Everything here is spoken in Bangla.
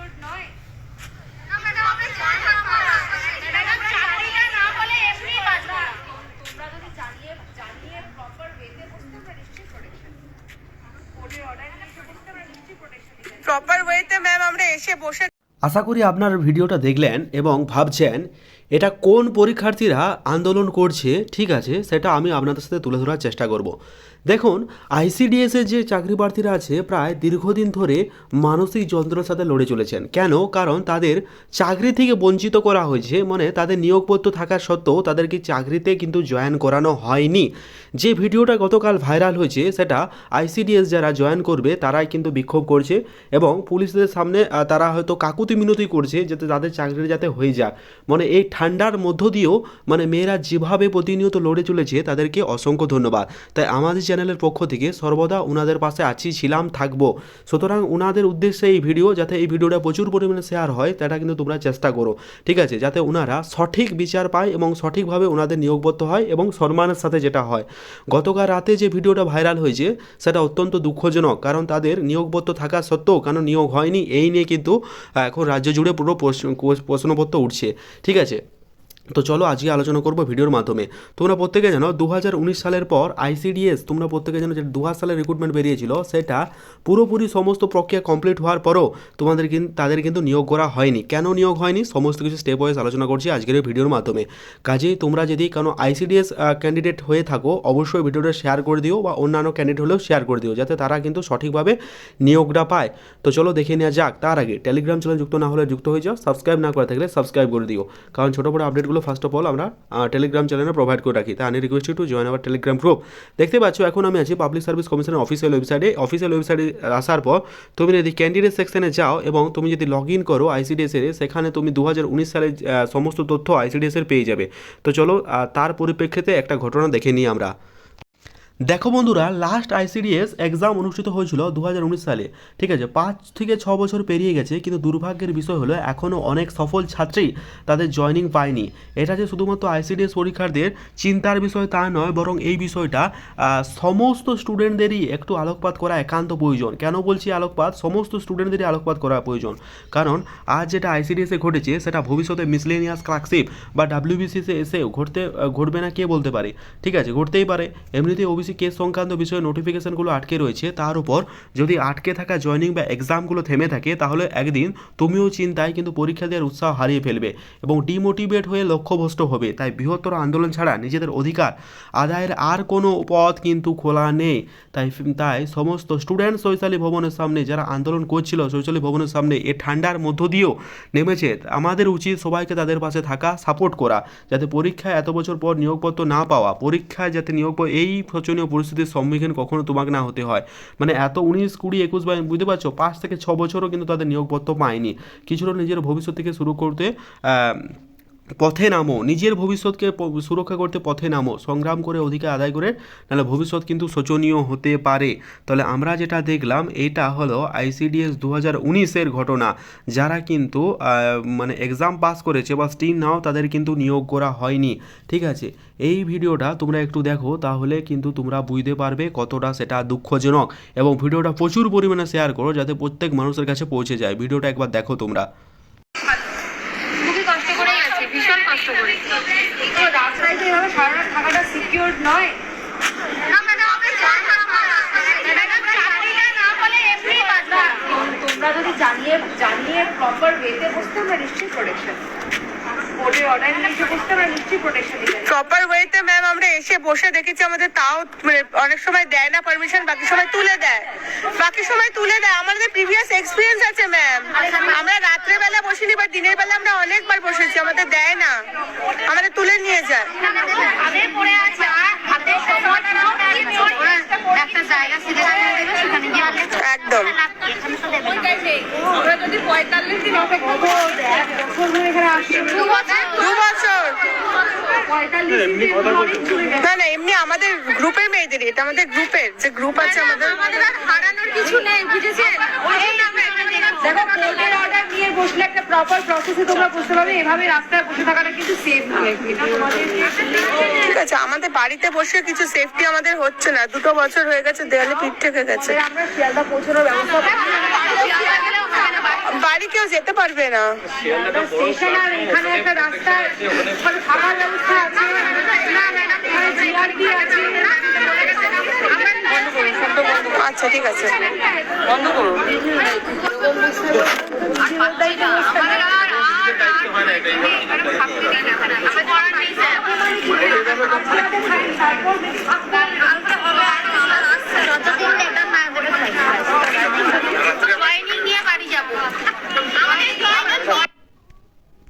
সিকিউরড নয়। প্রপার ওয়েতে ম্যাম আমরা এসে বসে আশা করি আপনার ভিডিওটা দেখলেন এবং ভাবছেন এটা কোন পরীক্ষার্থীরা আন্দোলন করছে, ঠিক আছে, সেটা আমি আপনাদের সাথে তুলে ধরার চেষ্টা করব। দেখুন আইসিডিএসের যে চাকরি প্রার্থীরা আছে, প্রায় দীর্ঘদিন ধরে মানসিক যন্ত্রণার সাথে লড়ে চলেছেন। কেন? কারণ তাদের চাকরি থেকে বঞ্চিত করা হয়েছে মানে তাদের নিয়োগপত্র থাকা সত্ত্বেও তাদেরকে চাকরিতে কিন্তু জয়েন করানো হয়নি। যে ভিডিওটা গতকাল ভাইরাল হয়েছে, সেটা আইসিডিএস যারা জয়েন করবে, তারাই কিন্তু বিক্ষোভ করছে এবং পুলিশদের সামনে তারা হয়তো কাকুতি মিনতি করছে, যাতে তাদের চাকরি যাতে হয়ে যাক মানে এই ঠান্ডার মধ্য দিয়েও মানে মেয়েরা যেভাবে প্রতিনিয়ত লড়ে চলেছে, তাদেরকে অসংখ্য ধন্যবাদ। তাই আমাদের চ্যানেলের পক্ষ থেকে সর্বদা ওনাদের পাশে আছি, ছিলাম, থাকব। সুতরাং ওনাদের উদ্দেশ্যে এই ভিডিও, যাতে এই ভিডিওটা প্রচুর পরিমাণে শেয়ার হয় তাটা কিন্তু তোমরা চেষ্টা করো। ঠিক আছে? যাতে ওনারা সঠিক বিচার পায় এবং সঠিকভাবে ওনাদের নিয়োগবদ্ধ হয় এবং সম্মানের সাথে যেটা হয়। গতকাল রাতে যে ভিডিওটা ভাইরাল হয়েছে, সেটা অত্যন্ত দুঃখজনক, কারণ তাদের নিয়োগবদ্ধ থাকা সত্ত্বেও কেন নিয়োগ হয়নি, এই নিয়ে কিন্তু এখন রাজ্য জুড়ে পুরো প্রশ্ন- প্রশ্নপত্র উঠছে। ঠিক আছে? তো চলো আজকে আলোচনা করব ভিডিওর মাধ্যমে। তোমরা প্রত্যেকে জানো দু হাজার উনিশ সালের পর আইসিডিএস তোমরা প্রত্যেকে জানো যে দু সালের রিক্রুটমেন্ট বেরিয়েছিল, সেটা পুরোপুরি সমস্ত প্রক্রিয়া কমপ্লিট হওয়ার পরও তোমাদের কিন্তু তাদের কিন্তু নিয়োগ করা হয়নি। কেন নিয়োগ হয়নি? সমস্ত কিছু স্টেপ ওয়াইজ আলোচনা করছি আজকের এই ভিডিওর মাধ্যমে। কাজেই তোমরা যদি কোনো আইসিডিএস ক্যান্ডিডেট হয়ে থাকো, অবশ্যই ভিডিওটা শেয়ার করে দিও বা অন্যান্য ক্যান্ডিডেট হলেও শেয়ার করে দিও, যাতে তারা কিন্তু সঠিকভাবে নিয়োগটা পায়। তো চলো দেখে নেওয়া যাক, তার আগে টেলিগ্রাম চ্যানেল যুক্ত না হলে যুক্ত হয়ে যাও সাবস্ক্রাইব না করে থাকলে সাবস্ক্রাইব করে দিও। কারণ ছোটো বড়ো আপডেটগুলো ফার্স্ট অফ অল আমরা টেলিগ্রাম চ্যানেলে প্রোভাইড করে রাখি। তাই আমি request to join our Telegram group দেখতে পাচ্ছ এখন আমি আছি পাবলিক সার্ভিস কমিশনের অফিসিয়াল ওয়েবসাইটে অফিসিয়াল ওয়েবসাইটে আসার পর তুমি যদি ক্যান্ডিডেট সেকশনে যাও এবং তুমি যদি লগ ইন করো আইসিডিএস এর সেখানে তুমি দু হাজার সালের আহ, সমস্ত তথ্য আইসিডিএস এর পেয়ে যাবে। তো চলো তার পরিপ্রেক্ষিতে একটা ঘটনা দেখে নিই আমরা। দেখো বন্ধুরা লাস্ট আইসিডিএস এক্সাম অনুষ্ঠিত হয়েছিল দু হাজার উনিশ সালে। ঠিক আছে, পাঁচ থেকে ছ বছর পেরিয়ে গেছে, কিন্তু দুর্ভাগ্যের বিষয় হলো এখনও অনেক সফল ছাত্রী তাদের জয়নিং পায়নি। এটা যে শুধুমাত্র আইসিডিএস পরীক্ষার্থীর চিন্তার বিষয় তা নয়, বরং এই বিষয়টা সমস্ত স্টুডেন্টদেরই একটু আলোকপাত করা একান্ত প্রয়োজন। কেন বলছি আলোকপাত? সমস্ত স্টুডেন্টদেরই আলোকপাত করা প্রয়োজন। কারণ আজ যেটা আইসিডিএসে ঘটেছে, সেটা ভবিষ্যতে মিসলেনিয়াস ক্লার্কশিপ বা ডাব্লিউবিসিসে এসেও ঘটতে ঘটবে না, কে বলতে পারে? ঠিক আছে, ঘটতেই পারে। এমনিতেই ওবিসি কেস সংক্রান্ত বিষয়ে নোটিফিকেশনগুলো আটকে রয়েছে। তার উপর যদি আটকে থাকা জয়নিং বা এক্সামগুলো থেমে থাকে, তাহলে একদিন তুমিও চিন্তায় কিন্তু পরীক্ষা দেওয়ার উৎসাহ হারিয়ে ফেলবে এবং ডিমোটিভেট হয়ে লক্ষ্যভ্রষ্ট হবে। তাই বৃহত্তর আন্দোলন ছাড়া নিজেদের অধিকার আদায়ের আর কোনো পথ কিন্তু খোলা নেই। তাই তাই সমস্ত স্টুডেন্ট শৈশালী ভবনের সামনে যারা আন্দোলন করছিল, শৈশালী ভবনের সামনে এ ঠান্ডার মধ্য দিয়েও নেমেছে, আমাদের উচিত সবাইকে তাদের পাশে থাকা সাপোর্ট করা, যাতে পরীক্ষায় এত বছর পর নিয়োগপত্র না পাওয়া, পরীক্ষায় যাতে নিয়োগ এই শোচনীয় পরিস্থিতির সম্মুখীন কখনো তোমাকে না হতে হয়। মানে এত উনিশ, কুড়ি, একুশ বা বুঝতে পারছ? পাঁচ থেকে ছ বছরও কিন্তু তাদের নিয়োগপত্র পায়নি। কিছুটা নিজের ভবিষ্যৎ থেকে শুরু করতে পথে নামো, নিজের ভবিষ্যৎকে সুরক্ষা করতে পথে নামো, সংগ্রাম করে অধিকার আদায় করে, নাহলে ভবিষ্যৎ কিন্তু শোচনীয় হতে পারে। তাহলে আমরা যেটা দেখলাম, এটা হলো আইসিডিএস দু হাজার উনিশের ঘটনা, যারা কিন্তু মানে এক্সাম পাস করেছে বা স্টিম নাও তাদের কিন্তু নিয়োগ করা হয়নি। ঠিক আছে? এই ভিডিওটা তোমরা একটু দেখো, তাহলে কিন্তু তোমরা বুঝতে পারবে কতটা সেটা দুঃখজনক। এবং ভিডিওটা প্রচুর পরিমাণে শেয়ার করো, যাতে প্রত্যেক মানুষের কাছে পৌঁছে যায়। ভিডিওটা একবার দেখো তোমরা খুবই কষ্ট করেই আছে ভীষণ কষ্ট করে তো রাস্তায় তো এভাবে সারা রাত থাকাটা সিকিউরড নয় তোমরা যদি জানিয়ে জানিয়ে প্রপার ওয়েতে বসতে আমরা নিশ্চয়ই প্রোটেকশন প্রপার ওয়েতে ম্যাম আমরা এসে বসে দেখেছি আমাদের তাও মানে অনেক সময় দেয় না পারমিশন বাকি সময় তুলে দেয়। বাকি সময় তুলে দেয়। আমাদের প্রিভিয়াস এক্সপিরিয়েন্স আছে ম্যাম আমরা রাত্রে বেলা বসিনি বা দিনের বেলা আমরা অনেকবার বসেছি। আমাদের দেয় না। আমাদের তুলে নিয়ে যায় হাতে পড়ে আছে আর হাতে সময় নাও একটা জায়গা সেখানে গিয়ে একদম। যদি পঁয়তাল্লিশ দিন অপেক্ষা দু বছর গেছে। না না এমনি আমাদের গ্রুপের মেয়েদের এটা আমাদের গ্রুপের যে গ্রুপ আছে আমাদের আমাদের আর হারানোর কিছু নেই বুঝেছেন? ওই জন্য দেখো কোর্টের অর্ডার নিয়ে বসলে একটা প্রপার প্রসেসে তোমরা বুঝতে পারবে এভাবে রাস্তায় বসে থাকাটা কিন্তু সেফ নয় এটা তোমাদের আমাদের বাড়িতে বসে কিছু সেফটি আমাদের হচ্ছে না। দুটো বছর হয়ে গেছে দেওয়ালে পিঠ থেকে গেছে। বাড়ি কেউ যেতে পারবে না। আচ্ছা ঠিক আছে। আমাদের আর না করার নেই স্যার